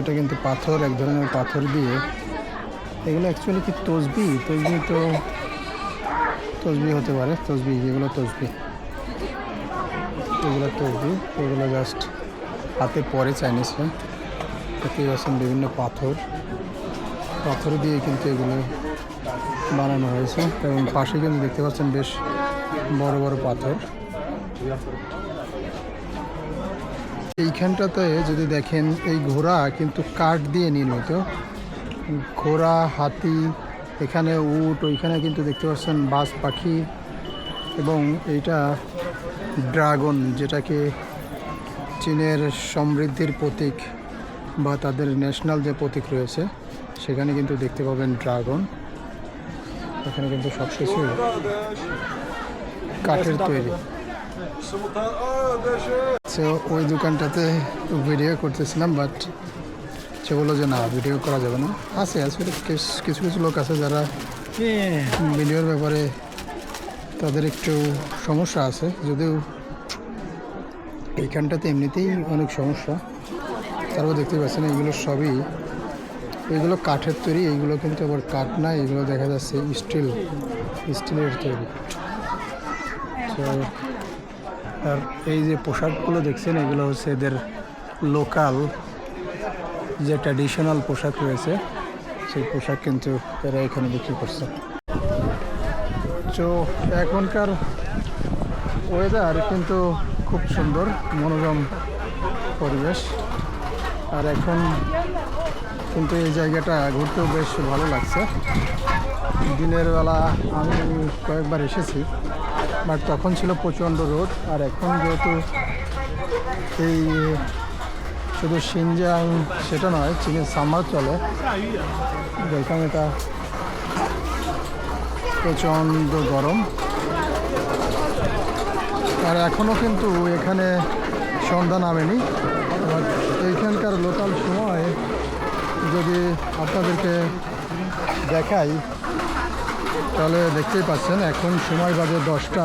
এটা কিন্তু পাথর, এক ধরনের পাথর দিয়ে। এগুলো অ্যাকচুয়ালি কি তসবি? তসবি তো তসবি হতে পারে। তসবি, যেগুলো তসবি। এগুলো তসবি। এগুলো জাস্ট হাতে পরে চাইনিজরা দেখতেই পাচ্ছেন বিভিন্ন পাথর। পাথর দিয়ে কিন্তু এগুলো বানানো হয়েছে। এবং পাশে কিন্তু দেখতে পাচ্ছেন বেশ বড় বড় পাথর। এইখানটাতে যদি দেখেন এই ঘোড়া কিন্তু কাঠ দিয়ে নির্মিত। ঘোড়া, হাতি, এখানে উট, ওইখানে কিন্তু দেখতে পাচ্ছেন বাস, পাখি এবং এইটা ড্রাগন যেটাকে চীনের সমৃদ্ধির প্রতীক বা তাদের ন্যাশনাল যে প্রতীক রয়েছে, সেখানে কিন্তু দেখতে পাবেন ড্রাগন। এখানে কিন্তু সব কিছু কাঠের তৈরি। সো ওই দোকানটাতে ভিডিও করতেছিলাম বাট সে বলল যে না ভিডিও করা যাবে না। আছে আসলে কিছু কিছু লোক আছে যারা ভিডিওর ব্যাপারে তাদের একটু সমস্যা আছে। যদিও এইখানটাতে এমনিতেই অনেক সমস্যা। তারপর দেখতে পাচ্ছেন এগুলো সবই এগুলো কাঠের তৈরি এইগুলো কিন্তু আবার কাঠ না এগুলো দেখা যাচ্ছে স্টিল স্টিলের তৈরি। তো আর এই যে পোশাকগুলো দেখছেন, এগুলো হচ্ছে এদের লোকাল যে ট্র্যাডিশনাল পোশাক রয়েছে, সেই পোশাক কিন্তু এরা এখানে বিক্রি করছে। তো এখনকার ওয়েদার কিন্তু খুব সুন্দর, মনোরম পরিবেশ। আর এখন কিন্তু এই জায়গাটা ঘুরতেও বেশ ভালো লাগছে। দিনের বেলা আমি কয়েকবার এসেছি। বাট তখন ছিল প্রচণ্ড রোদ, আর এখন যেহেতু এই, শুধু সিনজাং সেটা নয়, চীনের সামার চলে দেখলাম এটা প্রচণ্ড গরম। আর এখনও কিন্তু এখানে সন্ধ্যা নামেনি এইখানকার লোকাল সময় যদি আপনাদেরকে দেখাই তাহলে দেখতেই পাচ্ছেন, এখন সময় বাজে দশটা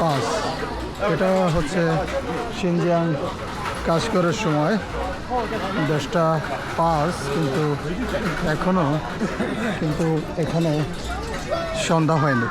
পাঁচ। এটা হচ্ছে সিনজিয়াং কাজ করার সময়। দশটা পাঁচ, কিন্তু এখনও কিন্তু এখানে সন্ধ্যা হয়নি।